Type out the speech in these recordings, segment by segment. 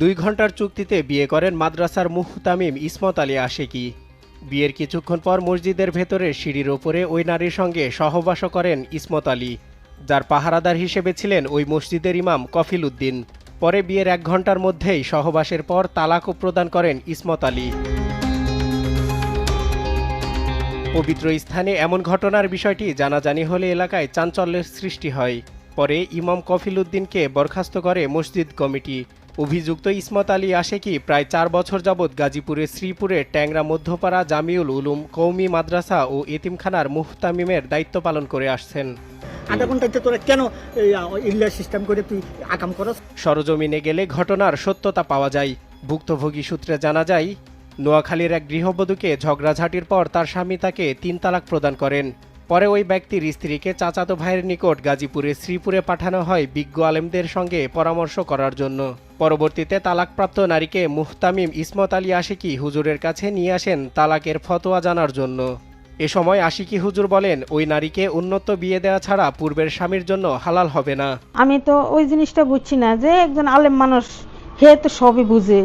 দুই ঘণ্টার চুক্তিতে বিয়ে করেন মাদ্রাসার মুহতামিম ইসমত আলী আশেকি। বিয়ের কিছুক্ষণ পর মসজিদের ভেতরে সিঁড়ির ওপরে ওই নারীর সঙ্গে সহবাস করেন ইসমত আলী। যার পাহারাদার হিসেবে ছিলেন ওই মসজিদের ইমাম কফিল উদ্দিন। পরে বিয়ের এক ঘণ্টার মধ্যেই সহবাসের পর তালাকও প্রদান করেন ইসমত আলী। পবিত্র স্থানে এমন ঘটনার বিষয়টি জানাজানি হলে এলাকায় চাঞ্চল্যের সৃষ্টি হয়। পরে ইমাম কফিল উদ্দিনকে বরখাস্ত করে মসজিদ কমিটি। অভিযুক্ত ইসমত আলী আশেকি প্রায় চার বছর যাবৎ গাজীপুরের শ্রীপুরে ট্যাংরা মধ্যপাড়া জামিউল উলুম কৌমি মাদ্রাসা ও এতিমখানার মুহতামিমের দায়িত্ব পালন করে আসছেন। আধা ঘন্টাতে তোরা কেন সিস্টেম করে তুই আকাম করস? সরজমিনে গেলে ঘটনার সত্যতা পাওয়া যায়। ভুক্তভোগী সূত্রে জানা যায় নোয়াখালীর এক গৃহবধূকে ঝগড়াঝাটির পর তার স্বামী তাকে তিন তালাক প্রদান করেন। পরে ওই ব্যক্তির স্ত্রীকে চাচাতো ভাইয়ের নিকট গাজীপুরে শ্রীপুরে পাঠানো হয় বিজ্ঞ আলেমদের সঙ্গে পরামর্শ করার জন্য। পরবর্তীতে তালাকপ্রাপ্ত নারীকে মুহতামিম ইসমত আলী আশিকি হুজুরের কাছে নিয়ে আসেন তালাকের ফতোয়া জানার জন্য। এ সময় আশিকি হুজুর বলেন, ওই নারীকে উন্নত বিয়ে দেওয়া ছাড়া পূর্বের স্বামীর জন্য হালাল হবে না। আমি তো ওই জিনিসটা বুঝছি না যে একজন আলেম মানুষ, হে তো সবই বুঝে,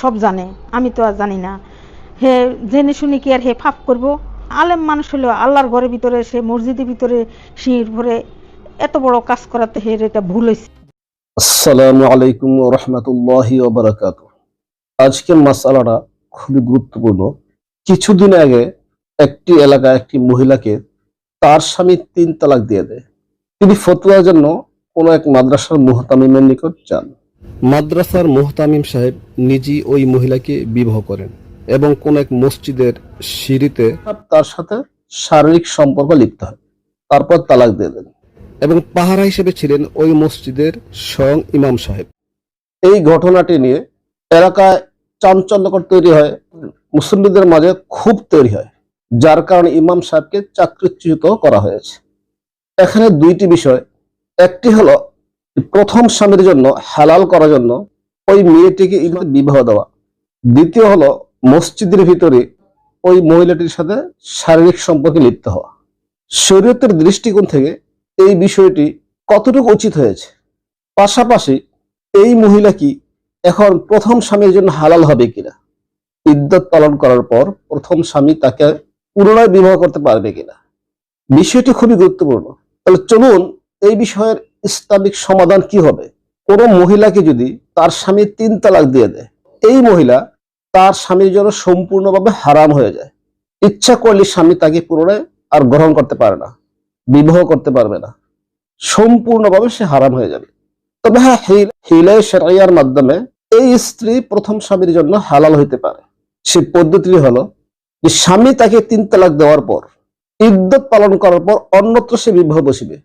সব জানে। আমি তো আর জানি না। হে জেনে শুনি কি আর হে ফাপ করব? আলেম মানুষ হলো আল্লাহর ঘরের ভিতরে, সে মসজিদের ভিতরে, সিঁড়ির ভরে এত বড় কাজ করাতে হে এটা ভুল হয়েছে আসসালামু আলাইকুম রহমতুল্লাহি ওবরাকাত আজকের মাসালাটা খুবই গুরুত্বপূর্ণ। কিছুদিন আগে একটি এলাকায় একটি মহিলাকে তার স্বামী তিন তালাক দিয়ে দেয়। তিনি ফতুয়ার জন্য কোনো এক মাদ্রাসার মুহতামিমের নিকট যান। মাদ্রাসার মুহতামিম সাহেব নিজেই ওই মহিলাকে বিবাহ করেন এবং কোন এক মসজিদের সিঁড়িতে তার সাথে শারীরিক সম্পর্ক লিপ্ত হয়। তারপর তালাক দিয়ে দেন। এবং পাহারা হিসেবে ছিলেন ওই মসজিদের স্বয়ং ইমাম সাহেব। এই ঘটনাটি নিয়ে এলাকায় চাঞ্চল্যকর তৈরি হয়, মুসল্লিদের মাঝে খুব তৈরি হয়, যার কারণে ইমাম সাহেবকে চাকরিচ্যুত করা হয়েছে। এখানে দুইটি বিষয়। একটি হলো, প্রথম স্বামীর জন্য হালাল করার জন্য ওই মেয়েটিকে বিবাহ দেওয়া। দ্বিতীয় হলো, মসজিদের ভিতরে ওই মহিলাটির সাথে শারীরিক সম্পর্কে লিপ্ত হওয়া। শরীয়তের দৃষ্টিকোণ থেকে এই বিষয়টি কতটুকু উচিত হয়েছে? পাশাপাশি এই মহিলা কি এখন প্রথম স্বামীর জন্য হালাল হবে কিনা? ইদ্যত পালন করার পর প্রথম স্বামী তাকে পুনরায় বিবাহ করতে পারবে কিনা? বিষয়টি খুবই গুরুত্বপূর্ণ। তাহলে চলুন এই বিষয়ের ইসলামিক সমাধান কি হবে? কোন মহিলাকে যদি তার স্বামী তিন তালাক দিয়ে দেয়, এই মহিলা তার স্বামীর জন্য সম্পূর্ণভাবে হারাম হয়ে যায়। ইচ্ছা করলে স্বামী তাকে পুনরায় আর গ্রহণ করতে পারে না। বিবাহ করতে পারবে না। সম্পূর্ণভাবে সে হারাম হয়ে যাবে। তবে হ্যাঁ হিলাই সেরাইয়ার মাধ্যমে এই স্ত্রী প্রথম স্বামীর জন্য হালাল হইতে পারে। সে পদ্ধতিটি হলো যে স্বামী তাকে তিন তালাক দেওয়ার পর, ইদ্যত পালন করার পর অন্যত্র সে বিবাহ বসিবে।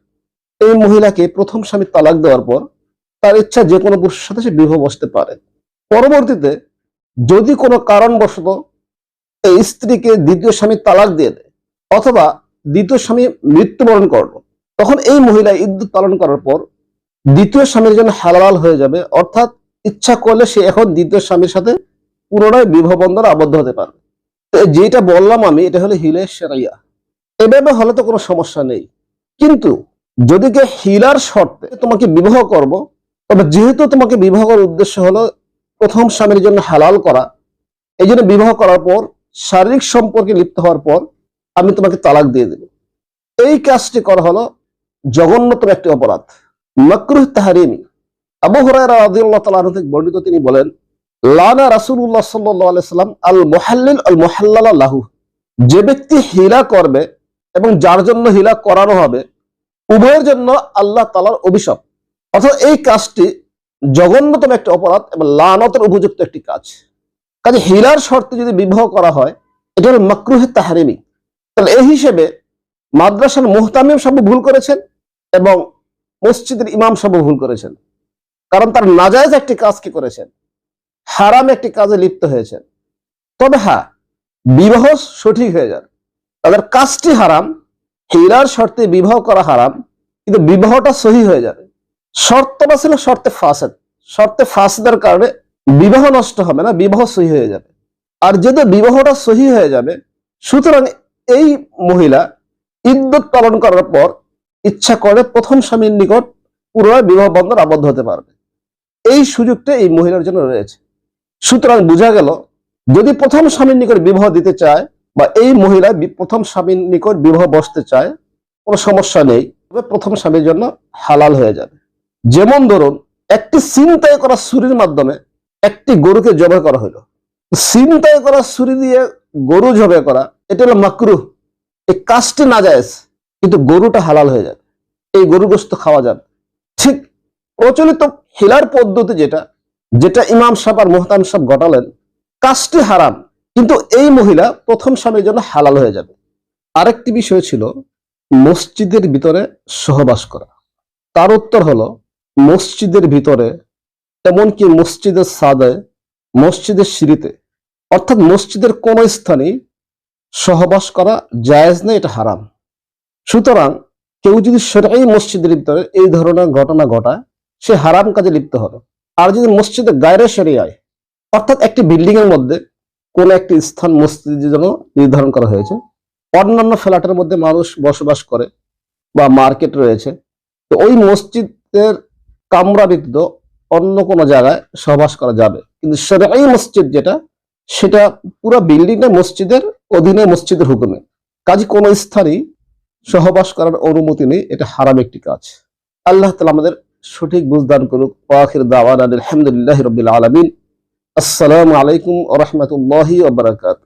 এই মহিলাকে প্রথম স্বামী তালাক দেওয়ার পর তার ইচ্ছা যে কোনো পুরুষের সাথে সে বিবাহ বসতে পারে। পরবর্তীতে যদি কোনো কারণবশত এই স্ত্রীকে দ্বিতীয় স্বামী তালাক দিয়ে দেয়, অথবা দ্বিতীয় স্বামী মৃত্যুবরণ করল। তখন এই মহিলা ইদ্যুৎ পালন করার পর দ্বিতীয় স্বামীর জন্য হালাল হয়ে যাবে, অর্থাৎ ইচ্ছা করলে সে এখন দ্বিতীয় স্বামীর সাথে পুনরায় বিবাহ বন্ধন আবদ্ধ হতে পারবে। যেটা বললাম আমি, এটা হলো হিলে সেরাইয়া। এভাবে হলে তো কোনো সমস্যা নেই। কিন্তু যদি কে হিলার শর্তে তোমাকে বিবাহ করব, তবে যেহেতু তোমাকে বিবাহ করার উদ্দেশ্য হলো প্রথম স্বামীর জন্য হালাল করা, এই জন্য বিবাহ করার পর শারীরিক সম্পর্কে লিপ্ত হওয়ার পর আমি তোমাকে তালাক দিয়ে দেব। এই কাজটি করা হলো জঘন্যতম একটি অপরাধ। মকরুহ তাহারিমি। আবু তাআলা থেকে বর্ণিত তিনি বলেন, লানা আলাইহি সাল্লাম আল মুহাল্লিল আল মুহাল্লালা লাহু। যে ব্যক্তি হিলা করবে এবং যার জন্য হিলা করানো হবে, উভয়ের জন্য আল্লাহ তালার অভিশাপ। অর্থাৎ এই কাজটি জঘন্যতম একটি অপরাধ এবং লানতের উপযুক্ত একটি কাজ। কাজে হিলার শর্তে যদি বিবাহ করা হয়, এটা হলো মকরুহে তাহারিমি। তাহলে এই হিসেবে মাদ্রাসার মুহতামিম সব ভুল করেছেন এবং মসজিদের ইমাম সব ভুল করেছেন। কারণ তার নাজায়জ একটি কাজ কি করেছেন? হারাম একটি কাজে লিপ্ত হয়েছেন। তবে হ্যাঁ বিবাহ সঠিক হয়ে যান তাদের কাজটি হারাম হিলার শর্তে বিবাহ করা হারাম, কিন্তু বিবাহটা সহি হয়ে যাবে। শর্তটা ছিল শর্তে ফাসেদ। শর্তে ফাসদের কারণে বিবাহ নষ্ট হবে না, বিবাহ সহি হয়ে যাবে। আর যেহেতু বিবাহটা সহি হয়ে যাবে, সুতরাং এই মহিলা ইদ্যুৎ পালন করার পর ইচ্ছা করে প্রথম স্বামীর নিকট পুনরায় বিবাহ বন্ধন আবদ্ধ হতে পারবে। এই সুযোগটা এই মহিলার জন্য রয়েছে। সুতরাং বোঝা গেল, যদি প্রথম স্বামীর নিকট বিবাহ দিতে চায় বা এই মহিলা প্রথম স্বামীর নিকট বিবাহ বসতে চায়, কোনো সমস্যা নেই। তবে প্রথম স্বামীর জন্য হালাল হয়ে যাবে। যেমন ধরুন, একটি চিন্তায় করা ছুরির মাধ্যমে একটি গরুকে জবাই করা হলো। চিন্তায় করা ছুরি দিয়ে গরু জবাই করা, এটা হলো মাকরু। এই কাজটি না যায়, কিন্তু গরুটা হালাল হয়ে যাবে এই গরু গোস্ত খাওয়া যাবে। ঠিক প্রচলিত হিলার পদ্ধতি যেটা যেটা ইমাম সাহেব আর মোহতাম সাহেব ঘটালেন, কাজটি হারাম, কিন্তু এই মহিলা প্রথম স্বামীর জন্য হালাল হয়ে যাবে। আরেকটি বিষয় ছিল, মসজিদের ভিতরে সহবাস করা। তার উত্তর হলো, মসজিদের ভিতরে, এমনকি মসজিদের সাদে, মসজিদের সিঁড়িতে অর্থাৎ মসজিদের কোন স্থানে সহবাস করা জায়েজ নেই এটা হারাম। সুতরাং কেউ যদি সেটাই মসজিদের ভিতরে এই ধরনের ঘটনা ঘটায়, সে হারাম কাজে লিপ্ত হলো আর যদি মসজিদে গায়রে সেরিয়ায় অর্থাৎ একটি বিল্ডিং এর মধ্যে কোন একটি স্থান মসজিদের জন্য নির্ধারণ করা হয়েছে, অন্যান্য ফ্ল্যাটের মধ্যে মানুষ বসবাস করে বা মার্কেট রয়েছে, তো ওই মসজিদের কামরা ব্যতীত অন্য কোনো জায়গায় সহবাস করা যাবে। কিন্তু সেটাই মসজিদ যেটা সেটা পুরো বিল্ডিংটা মসজিদের অধীনে মসজিদের হুকুমে। কাজে কোনো স্থানেই সহবাস করার অনুমতি নেই, এটা হারাম একটি কাজ। আল্লাহ তালা আমাদের সঠিক বুঝদান করুক ওয়াখির দাওয়ান আলহামদুলিল্লাহ রবিল আলমিন। আসসালামু আলাইকুম রহমতুল্লাহি ওবরাকাত